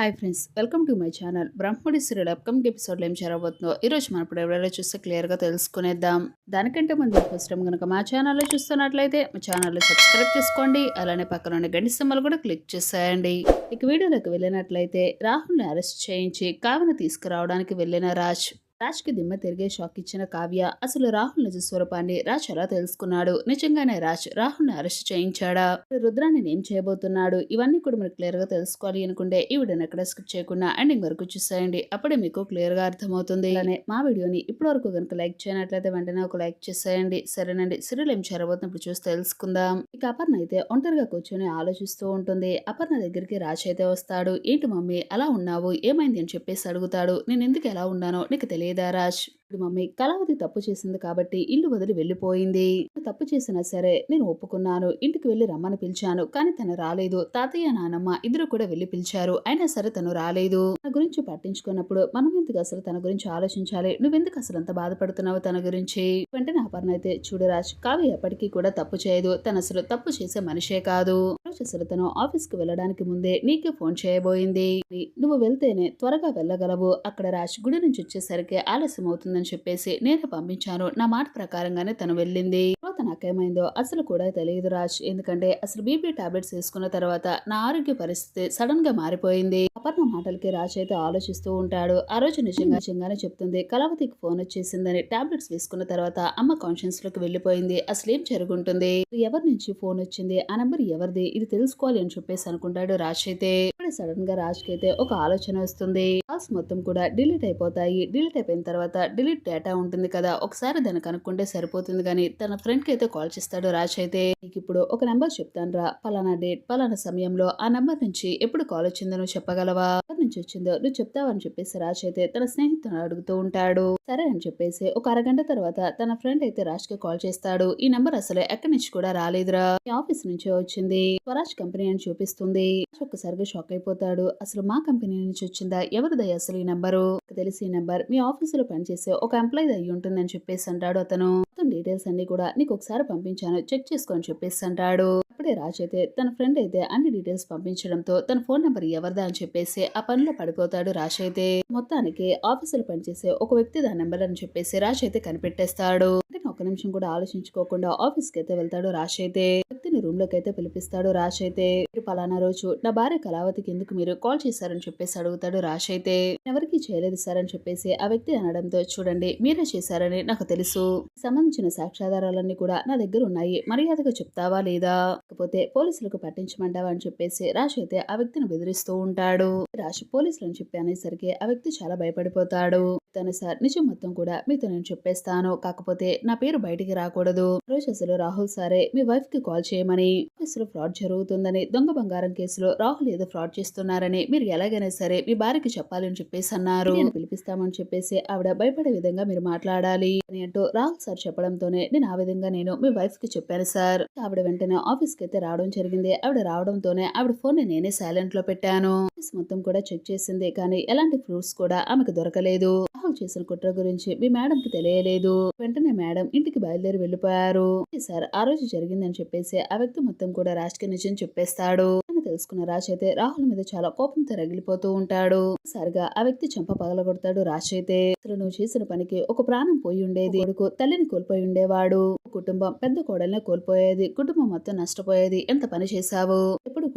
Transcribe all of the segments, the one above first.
Hi friends welcome to my channel. Brahmadi serial upcoming ఎపిసోడ్లో ఏం జరగబోతుందో ఈ రోజు మనం ఇప్పుడు ఎవరైనా చూస్తే క్లియర్గా తెలుసుకునేద్దాం. దానికంటే ముందు ఫస్ట్ టైం కనుక మా ఛానల్లో చూస్తున్నట్లయితే మా ఛానల్లో సబ్స్క్రైబ్ చేసుకోండి అలానే పక్కన ఉన్న గంటి సింబల్ కూడా క్లిక్ చేసేయండి. ఇక వీడియోలోకి వెళ్ళినట్లయితే రాహుల్ని అరెస్ట్ చేయించి కావ్యను తీసుకురావడానికి వెళ్ళిన రాజ్. రాజ్కి దిమ్మ తిరిగే షాక్ ఇచ్చిన కావ్య అసలు రాహుల్ నిజ స్వరూపాన్ని రాజ్ ఎలా తెలుసుకున్నాడు? నిజంగానే రాజ్ రాహుల్ని అరెస్ట్ చేయించాడా? రుద్రాన్ని ఏం చేయబోతున్నాడు? ఇవన్నీ కూడా మీరు క్లియర్గా తెలుసుకోవాలి అనుకుంటే ఈ వీడియోని ఎక్కడ స్కిప్ చేయకుండా ఎండింగ్ వరకు చూసేయండి. అప్పుడే మీకు క్లియర్గా అర్థమవుతుంది. అలానే మా వీడియోని ఇప్పటి వరకు కనుక లైక్ చేయనట్లయితే వెంటనే ఒక లైక్ చేసేయండి. సరేనండి. సిరియల్ ఏం చేరబోతున్నప్పుడు చూసి తెలుసుకుందాం. ఇక అపర్ణ అయితే ఒంటరిగా కూర్చొని ఆలోచిస్తూ ఉంటుంది. అపర్ణ దగ్గరికి రాజ్ అయితే వస్తాడు. ఏంటి మమ్మీ? అలా ఉన్నావు? ఏమైంది? అని చెప్పేసి అడుగుతాడు. నేను ఎందుకు ఎలా ఉన్నానో నీకు తెలియదు? వేదరాజ్ ఇప్పుడు మమ్మీ కళావతి తప్పు చేసింది కాబట్టి ఇల్లు వదిలి వెళ్ళిపోయింది. తప్పు చేసినా సరే నేను ఒప్పుకున్నాను. ఇంటికి వెళ్ళి రమ్మని పిలిచాను. కానీ తను రాలేదు. తాతయ్య నానమ్మ ఇద్దరు కూడా వెళ్ళి పిలిచారు. అయినా సరే తను రాలేదు. తన గురించి పట్టించుకున్నప్పుడు మనం ఎందుకు అసలు తన గురించి ఆలోచించాలి? నువ్వెందుకు అసలు అంత బాధపడుతున్నావు తన గురించి? వెంటనే అపర్ణ అయితే చూడు కావి ఎప్పటికీ కూడా తప్పు చేయదు. తను అసలు తప్పు చేసే మనిషే కాదు. అసలు తను ఆఫీస్కి వెళ్ళడానికి ముందే నీకే ఫోన్ చేయబోయింది. నువ్వు వెళ్తేనే త్వరగా వెళ్ళగలవు. అక్కడ రాజ్ గుడి నుంచి వచ్చేసరికి ఆలస్యం అవుతుంది అవుతుందని చెప్పేసి నేను పంపించాను. నా మాట ప్రకారంగానే తను వెళ్ళింది. తర్వాత నాకేమైందో అసలు కూడా తెలియదు రాజ్. ఎందుకంటే అసలు బీపీ టాబ్లెట్స్ వేసుకున్న తర్వాత నా ఆరోగ్య పరిస్థితి సడన్గా మారిపోయింది. అపర్ణ మాటలకి రాజ్ అయితే ఆలోచిస్తూ ఉంటాడు. ఆ రోజు నిజంగా నిజంగానే చెప్తుంది. కళావతికి ఫోన్ వచ్చేసిందని టాబ్లెట్స్ వేసుకున్న తర్వాత అమ్మ కాన్షియన్స్లోకి వెళ్ళిపోయింది. అసలు ఏం జరుగుంటుంది? ఎవరి నుంచి ఫోన్ వచ్చింది? ఆ నెంబర్ ఎవరిది? ఇది తెలుసుకోవాలి అని చెప్పేసి అనుకుంటాడు రాజ్ అయితే. ఇప్పుడే సడన్గా రాజ్ అయితే ఒక ఆలోచన వస్తుంది. కాల్స్ మొత్తం కూడా డిలీట్ అయిపోతాయి. డిలీట్ అయిపోయిన తర్వాత డిలీట్ డేటా ఉంటుంది కదా ఒకసారి దాన్ని కనుక్కుంటే సరిపోతుంది. కానీ తన ఫ్రెండ్కి అయితే కాల్ చేస్తాడు రాజ్ అయితే. నీకు ఇప్పుడు ఒక నెంబర్ చెప్తాను రా పలానా డేట్ పలానా సమయంలో ఆ నెంబర్ నుంచి ఎప్పుడు కాల్ వచ్చిందో నువ్వు చెప్పగలవా? ఎవరి నుంచి వచ్చిందో నువ్వు చెప్తావని చెప్పేసి రాజ్ అయితే తన స్నేహితుని అడుగుతూ ఉంటాడు. సరే అని చెప్పేసి ఒక అరగంట తర్వాత తన ఫ్రెండ్ అయితే రాజ్కి కాల్ చేస్తాడు. ఈ నెంబర్ అసలు ఎక్కడి నుంచి కూడా రాలేదురా. ఈ ఆఫీస్ నుంచే వచ్చింది. స్వరాజ్ కంపెనీ అని చూపిస్తుంది. ఒక్కసారిగా షాక్ అయిపోతాడు. అసలు మా కంపెనీ నుంచి వచ్చిందా? ఎవరిదయ్య అసలు ఈ నెంబరు? తెలిసి ఈ నెంబర్ మీ ఆఫీసులో పనిచేసే ఒక ఎంప్లాయీ అయ్యి ఉంటుందని చెప్పేసి అంటాడు అతను. మొత్తం డీటెయిల్స్ అన్ని కూడా నీకు ఒకసారి పంపించాను. చెక్ చేసుకొని చెప్పేసి అంటాడు. అప్పుడే రాజ్ అయితే తన ఫ్రెండ్ అయితే అన్ని డీటెయిల్స్ పంపించడంతో తన ఫోన్ నెంబర్ ఎవరిదా అని చెప్పేసి ఆ పనిలో పడిపోతాడు రాజ్ అయితే. మొత్తానికి ఆఫీసులో పనిచేసే ఒక వ్యక్తి దాని నెంబర్ అని చెప్పేసి రాజ్ అయితే కనిపెట్టేస్తాడు. అంటే ఒక నిమిషం కూడా ఆలోచించుకోకుండా ఆఫీస్కి అయితే వెళ్తాడు రాజ్ అయితే. వ్యక్తిని రూమ్లోకి అయితే పిలిపిస్తాడు రాజ్ అయితే. పలానా రోజు. నా భార్య కళావతికి ఎందుకు మీరు కాల్ చేశారని చెప్పేసి అడుగుతాడు రాజ్ అయితే. ఎవరికి చేయలేదు సార్ అని చెప్పేసి ఆ వ్యక్తి అనడంతో చూడండి మీరే చేశారని నాకు తెలుసు. సంబంధించిన సాక్ష్యాధారాలన్నీ కూడా నా దగ్గర ఉన్నాయి. మర్యాదగా చెప్తావా లేదా? కాకపోతే పోలీసులకు పట్టించమంటావా అని చెప్పేసి రాజ్ అయితే ఆ వ్యక్తిని బెదిరిస్తూ ఉంటాడు. రాజ్ పోలీసులను చెప్పి అనేసరికి ఆ వ్యక్తి చాలా భయపడిపోతాడు. తను సార్ నిజం మొత్తం కూడా మీతో నేను చెప్పేస్తాను. కాకపోతే నా పేరు బయటికి రాకూడదు. రోజు అసలు రాహుల్ సారే మీ వైఫ్కి కాల్ చేయమని. ఆఫీసులో ఫ్రాడ్ జరుగుతుందని దొంగ బంగారం కేసులో రాహుల్ ఏదో ఫ్రాడ్ చేస్తున్నారని మీరు ఎలాగైనా సరే మీ భార్యకి చెప్పాలని చెప్పేసి అన్నారు. పిలిపిస్తామని చెప్పేసి ఆవిడ భయపడే విధంగా మీరు మాట్లాడాలి అని అంటూ రాహుల్ సార్ చెప్పడంతోనే నేను ఆ విధంగా నేను మీ వైఫ్కి చెప్పాను సార్. ఆవిడ వెంటనే ఆఫీస్కి అయితే రావడం జరిగింది. ఆవిడ రావడంతోనే ఆవిడ ఫోన్ని నేనే సైలెంట్లో పెట్టాను. ఆఫీస్ మొత్తం కూడా చెక్ చేసింది. కానీ ఎలాంటి ప్రూఫ్స్ కూడా ఆమెకు దొరకలేదు. రాహుల్ చేసిన కుట్ర గురించి మీ మేడం కి తెలియలేదు. వెంటనే మేడం ఇంటికి బయలుదేరి వెళ్ళిపోయారు. సార్ ఆ రోజు జరిగిందని చెప్పేసి ఆ వ్యక్తి మొత్తం కూడా రాజకీయ నిజం చెప్పేస్తాడు. అని తెలుసుకున్న రాజ్ అయితే రాహుల్ మీద చాలా కోపంతో రగిలిపోతూ ఉంటాడు. సరిగా ఆ వ్యక్తి చంప పగలగొడతాడు రాజ్ అయితే. అసలు నువ్వు చేసిన పనికి ఒక ప్రాణం పోయి ఉండేది. కొడుకు తల్లిని కోల్పోయి ఉండేవాడు. కుటుంబం పెద్ద కోడల్ని కోల్పోయేది. కుటుంబం మొత్తం నష్టపోయేది. ఎంత పని చేశావు?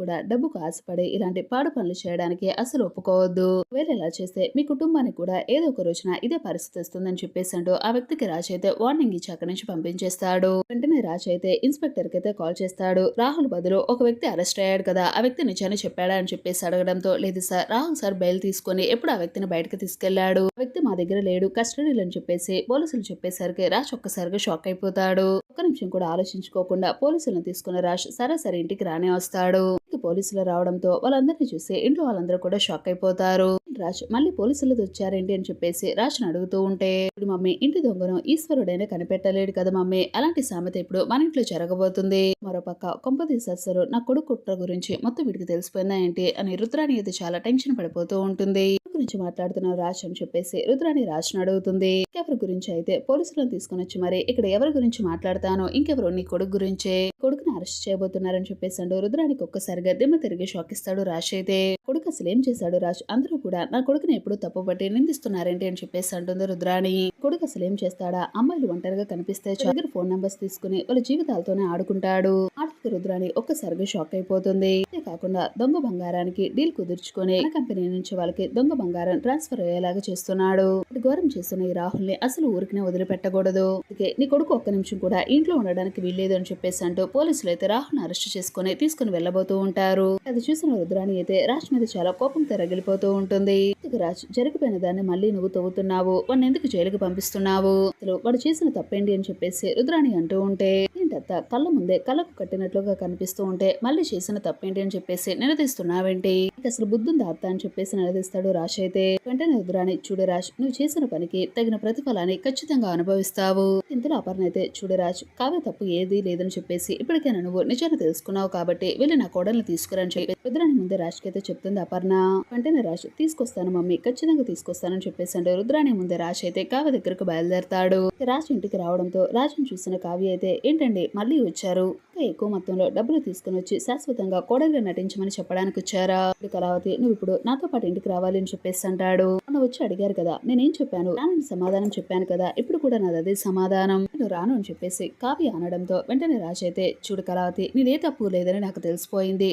కూడా డబ్బుకు ఆశపడి ఇలాంటి పాడు పనులు చేయడానికి అసలు ఒప్పుకోవద్దు. వేరే ఇలా చేస్తే మీ కుటుంబానికి కూడా ఏదో ఒక రోజున ఇదే పరిస్థితి వస్తుందని చెప్పేసి అంటూ ఆ వ్యక్తికి రాజ్ అయితే వార్నింగ్ ఇచ్చి అక్కడి నుంచి పంపించేస్తాడు. వెంటనే రాజ్ అయితే ఇన్స్పెక్టర్కి అయితే కాల్ చేస్తాడు. రాహుల్ బదులు ఒక వ్యక్తి అరెస్ట్ అయ్యాడు కదా ఆ వ్యక్తి నిజాన్ని చెప్పాడా అని చెప్పేసి అడగడంతో లేదు సార్ రాహుల్ సార్ బెయిల్ తీసుకొని ఎప్పుడు ఆ వ్యక్తిని బయటకు తీసుకెళ్ళాడు? ఆ వ్యక్తి మా దగ్గర లేడు కస్టడీలో అని చెప్పేసి పోలీసులు చెప్పేసరికి రాజ్ ఒక్కసారిగా షాక్ అయిపోతాడు. ఒక్క నిమిషం కూడా ఆలోచించుకోకుండా పోలీసులను తీసుకున్న రాజ్ సరాసరి ఇంటికి రానే వస్తాడు. పోలీసులు రావడంతో వాళ్ళందరినీ చూసి ఇంట్లో వాళ్ళందరూ కూడా షాక్ అయిపోతారు. రాజ్ మళ్ళీ పోలీసులు వచ్చారేంటి అని చెప్పేసి రాజ్ని అడుగుతూ ఉంటే ఇప్పుడు మమ్మీ ఇంటి దొంగను ఈశ్వరుడైనా కనిపెట్టలేడు కదా మమ్మీ. అలాంటి సామెత ఇప్పుడు మన ఇంట్లో జరగబోతుంది. మరోపక్క కొంపతీసి అసలు నా కొడుకు కుట్ర గురించి మొత్తం వీడికి తెలిసిపోయిందా ఏంటి? అని రుద్రాణి అయితే చాలా టెన్షన్ పడిపోతూ ఉంటుంది. గురించి మాట్లాడుతున్న రాజ్ అని చెప్పేసి రుద్రాణి రాజ్ని అడుగుతుంది. ఇంకెవరి గురించి అయితే పోలీసులను తీసుకుని వచ్చి మరి ఇక్కడ ఎవరి గురించి మాట్లాడతానో ఇంకెవరు నీ కొడుకు గురించే? కొడుకుని అరెస్ట్ చేయబోతున్నారని చెప్పేసాడు రుద్రానికి ఒక్కసారిగా దిమ్మ తిరిగి షాక్ ఇస్తాడు రాజ్ అయితే. కొడుకు అసలు ఏం చేశాడు రాజ్? అందరూ కూడా నా కొడుకుని ఎప్పుడు తప్పుపట్టి నిందిస్తున్నారేంటి అని చెప్పేసి అంటుంది రుద్రాణి. కొడుకు అసలు ఏం చేస్తాడా? అమ్మాయిలు ఒంటరిగా కనిపిస్తే దగ్గర ఫోన్ నంబర్స్ తీసుకుని వాళ్ళ జీవితాలతోనే ఆడుకుంటాడు. ఆటకు రుద్రాణి ఒక్కసారిగా షాక్ అయిపోతుంది. అంతేకాకుండా దొంగ బంగారానికి డీల్ కుదుర్చుకొని కంపెనీ నుంచి వాళ్ళకి దొంగ బంగారం ట్రాన్స్ఫర్ అయ్యేలాగా చేస్తున్నాడు. ఘోరం చేస్తున్న ఈ రాహుల్ని అసలు ఊరికినే వదిలిపెట్టకూడదు. అందుకే నీ కొడుకు ఒక్క నిమిషం కూడా ఇంట్లో ఉండడానికి వీల్లేదు అని చెప్పేసి అంటూ పోలీసులు అయితే రాహుల్ అరెస్ట్ చేసుకుని తీసుకుని వెళ్ళబోతూ ఉంటారు. అది చూసిన రుద్రాణి అయితే రాజ్ మీద చాలా కోపంతో రగిలిపోతూ ఉంటుంది. రాజ్ జరిగిపోయిన దాన్ని మళ్ళీ నువ్వు తవ్వుతున్నావు. వాడిని ఎందుకు జైలుకి పంపిస్తున్నావు? అసలు వాడు చేసిన తప్పేంటి అని చెప్పేసి రుద్రాణి అంటూ ఉంటే ఏంటత్త కళ్ళ ముందే కళ్ళకు కట్టినట్లుగా కనిపిస్తూ ఉంటే మళ్ళీ చేసిన తప్పేంటి అని చెప్పేసి నిలదీస్తున్నావేంటి? అసలు బుద్ధుందా అత్త అని చెప్పేసి నిలదీస్తాడు రాజ్. అయితే వెంటనే రుద్రాణి చూడు రాజ్ నువ్వు చేసిన పనికి తగిన ప్రతిఫలాన్ని ఖచ్చితంగా అనుభవిస్తావు. ఇంతలో అపర్ణ అయితే చూడు రాజ్ కావ్య తప్పు ఏది లేదని చెప్పేసి ఇప్పటికైనా నువ్వు నిజాన్ని తెలుసుకున్నావు కాబట్టి వెళ్ళి నా కోడల్ని తీసుకురని చెప్పి రుద్రాణి ముందే రాజ్కి అయితే చెప్తుంది అపర్ణ. వెంటనే రాజ్ తీసుకొస్తాను మమ్మీ ఖచ్చితంగా తీసుకొస్తానని చెప్పేసి అంటే రుద్రాణి ముందే రాజ్ అయితే కావ్య దగ్గరకు బయలుదేరతాడు. రాజ్ ఇంటికి రావడంతో రాజుని చూసిన కావ్య అయితే ఏంటండి మళ్ళీ వచ్చారు? ఎక్కువ మొత్తంలో డబ్బులు తీసుకుని వచ్చి శాశ్వతంగా కోడలిగా నటించమని చెప్పడానికి వచ్చారా? కళావతి నువ్వు ఇప్పుడు నాతో పాటు ఇంటికి రావాలి అని చెప్పేసి అంటాడు మొన్న వచ్చి అడిగారు కదా. నేనేం చెప్పాను? రానని సమాధానం చెప్పాను కదా. ఇప్పుడు కూడా నాది అదే సమాధానం నేను రాను అని చెప్పేసి కావ్య అనడంతో వెంటనే రాజైతే చూడు కళావతి నీదే తప్పు లేదని నాకు తెలిసిపోయింది.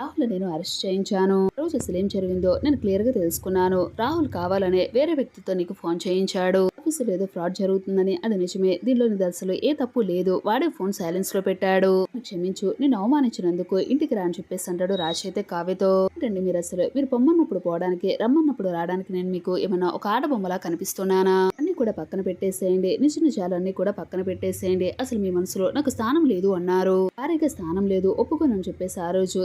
రాహుల్ నేను అరెస్ట్ చేయించాను. రోజు అసలు ఏం జరిగిందో నేను క్లియర్గా తెలుసుకున్నాను. రాహుల్ కావాలనే వేరే వ్యక్తితో నీకు ఫోన్ చేయించాడు. ఆఫీసులో ఏదో ఫ్రాడ్ జరుగుతుందని అది నిజమే. దీనిలో నీది ఏ తప్పు లేదు. వాడే ఫోన్ సైలెన్స్లో పెట్టాడు క్షమించు. నేను అవమానించినందుకు ఇంటికి రా అని చెప్పేసి అంటాడు రాజ్ అయితే కావ్యతో. ఏంటండి మీరు అసలు? మీరు పొమ్మన్నప్పుడు పోవడానికి రమ్మన్నప్పుడు రావడానికి నేను మీకు ఏమైనా ఒక ఆట బొమ్మలా కనిపిస్తున్నానా? అన్ని కూడా పక్కన పెట్టేసేయండి. నిజ నిజాలన్నీ కూడా పక్కన పెట్టేసేయండి. అసలు మీ మనసులో నాకు స్థానం లేదు అన్నారు. భార్యగా స్థానం లేదు. ఒప్పుకోనని చెప్పేసి ఆ రోజు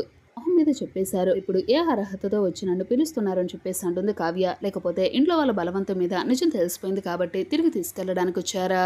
మీద చెప్పేశారు. ఇప్పుడు ఏ అర్హతతో వచ్చి నన్ను పిలుస్తున్నారని చెప్పేసి అంటుంది కావ్య. లేకపోతే ఇంట్లో వాళ్ళ బలవంతం మీద నిజం తెలిసిపోయింది కాబట్టి తిరిగి తీసుకెళ్ళడానికి వచ్చారా?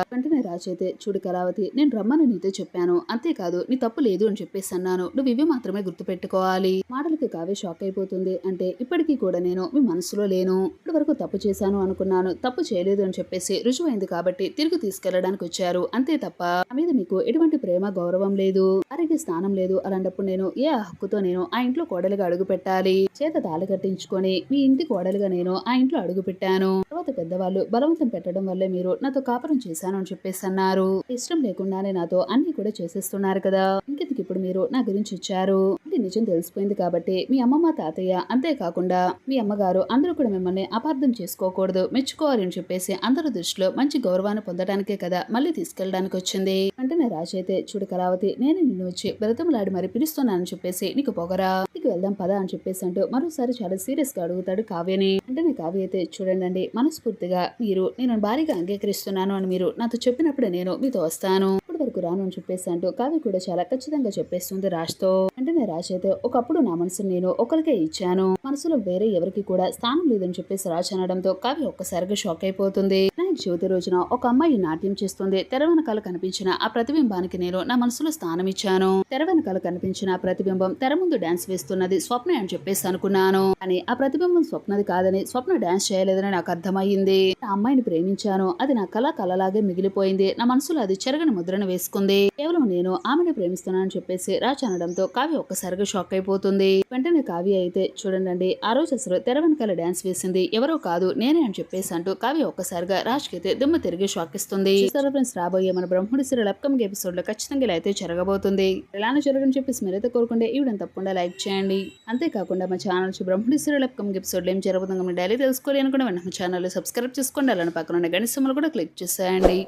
రాజైతే చూడు కళావతి నేను రమ్మని నీతో చెప్పాను. అంతేకాదు నీ తప్పు లేదు అని చెప్పేసి అన్నాను. నువ్వు ఇవి మాత్రమే గుర్తుపెట్టుకోవాలి. మాటలకి కావే షాక్ అయిపోతుంది. అంటే ఇప్పటికీ కూడా నేను మీ మనసులో లేను. ఇప్పటి వరకు తప్పు చేశాను అనుకున్నాను. తప్పు చేయలేదు అని చెప్పేసి రుజువైంది కాబట్టి తిరిగి తీసుకెళ్ళడానికి వచ్చారు. అంతే తప్ప నా మీద మీకు ఎటువంటి ప్రేమ గౌరవం లేదు. వారికి స్థానం లేదు. అలాంటప్పుడు నేను ఏ హక్కుతో నేను ఆ ఇంట్లో కోడలిగా అడుగు పెట్టాలి చేత తాళి కట్టించుకొని మీ ఇంటి కోడలుగా నేను ఆ ఇంట్లో అడుగు పెట్టాను తర్వాత పెద్దవాళ్ళు బలవంతం పెట్టడం వల్లే మీరు నాతో కాపురం చేశాను అని చెప్పేసి అన్నారు. ఇష్టం లేకుండానే నాతో అన్ని కూడా చేసేస్తున్నారు కదా. ఇంకెందుకు ఇప్పుడు మీరు నా గురించి ఇచ్చారు? అంటే నిజం తెలిసిపోయింది కాబట్టి మీ అమ్మమ్మ తాతయ్య అంతేకాకుండా మీ అమ్మగారు అందరూ కూడా మిమ్మల్ని అపార్థం చేసుకోకూడదు మెచ్చుకోవాలి అని చెప్పేసి అందరి దృష్టిలో మంచి గౌరవాన్ని పొందడానికే కదా మళ్ళీ తీసుకెళ్ళడానికి వచ్చింది. వెంటనే రాజైతే చూడు కళావతి నేను నిన్ను వచ్చి బ్రతములాడి మరి పిలుస్తున్నానని చెప్పేసి నీకు పొగరా. నీకు వెళ్దాం పదా అని చెప్పేసి అంటూ మరోసారి చాలా సీరియస్గా అడుగుతాడు కావ్యని. వెంటనే కావ్య అయితే చూడండి మనస్ఫూర్తిగా మీరు నేను భారీగా అంగీకరిస్తున్నాను అని మీరు నాతో చెప్పినప్పుడే నేను మీతో వస్తాను. ఇప్పటి వరకు రాను అని చెప్పేసి అంటూ కావ్య కూడా చాలా ఖచ్చితంగా చెప్పేస్తుంది రాజ్తో. వెంటనే రాజ్ అయితే ఒకప్పుడు నా మనసును నేను ఒకరికే ఇచ్చాను. మనసులో వేరే ఎవరికి కూడా స్థానం లేదని చెప్పేసి రాజ్ అనడంతో కావ్య ఒక్కసారిగా షాక్ అయిపోతుంది. చివరి చవితి రోజున ఒక అమ్మాయి నాట్యం చేస్తుంది. తెర వెనకాల కనిపించిన ఆ ప్రతిబింబానికి నేను నా మనసులో స్థానం ఇచ్చాను తెర వెనకాల కనిపించిన ఆ ప్రతిబింబం తెర ముందు డాన్స్ వేస్తున్నది స్వప్న అని చెప్పేసి అనుకున్నాను. అని ఆ ప్రతిబింబం స్వప్నది కాదని స్వప్న డాన్స్ చేయలేదని నాకు అర్థమైంది నా అమ్మాయిని ప్రేమించాను. అది నా కళ కళలాగే మిగిలిపోయింది. నా మనసులో అది చెరగని ముద్రను వేసుకుంది. కేవలం నేను ఆమెను ప్రేమిస్తున్నానని చెప్పేసి రాజ్ అనడంతో కావ్య ఒక్కసారిగా షాక్ అయిపోతుంది. వెంటనే కావ్య అయితే చూడండి ఆ రోజు అసలు తెర వెనకాల డాన్స్ వేసింది ఎవరో కాదు నేనే అని చెప్పేసి అంటూ కావ్య ఒక్కసారిగా రాజ్ కి అయితే తిరిగి షాక్ ఇస్తుంది. ఫ్రెండ్స్ రాబోయే మన బ్రహ్మడి సీరియల్ అప్కమింగ్ ఎపిసోడ్లో ఖచ్చితంగా ఇలా అయితే జరగబోతుంది. ఇలానే జరగని చెప్పేసి మీరైతే కోరుకుంటే ఈ తప్పకుండా లైక్ చేయండి. అంతేకాకుండా మా channel Brahmadi serial upcoming episode ఏం జరుగుతుందో మీరు డైలీ తెలుసుకోవాలి అనుకుంటే వెంటనే మా ఛానల్ సబ్స్క్రైబ్ చేసుకోండి. అలానే పక్కన ఉన్న గణిత కూడా క్లిక్ చేసేయండి.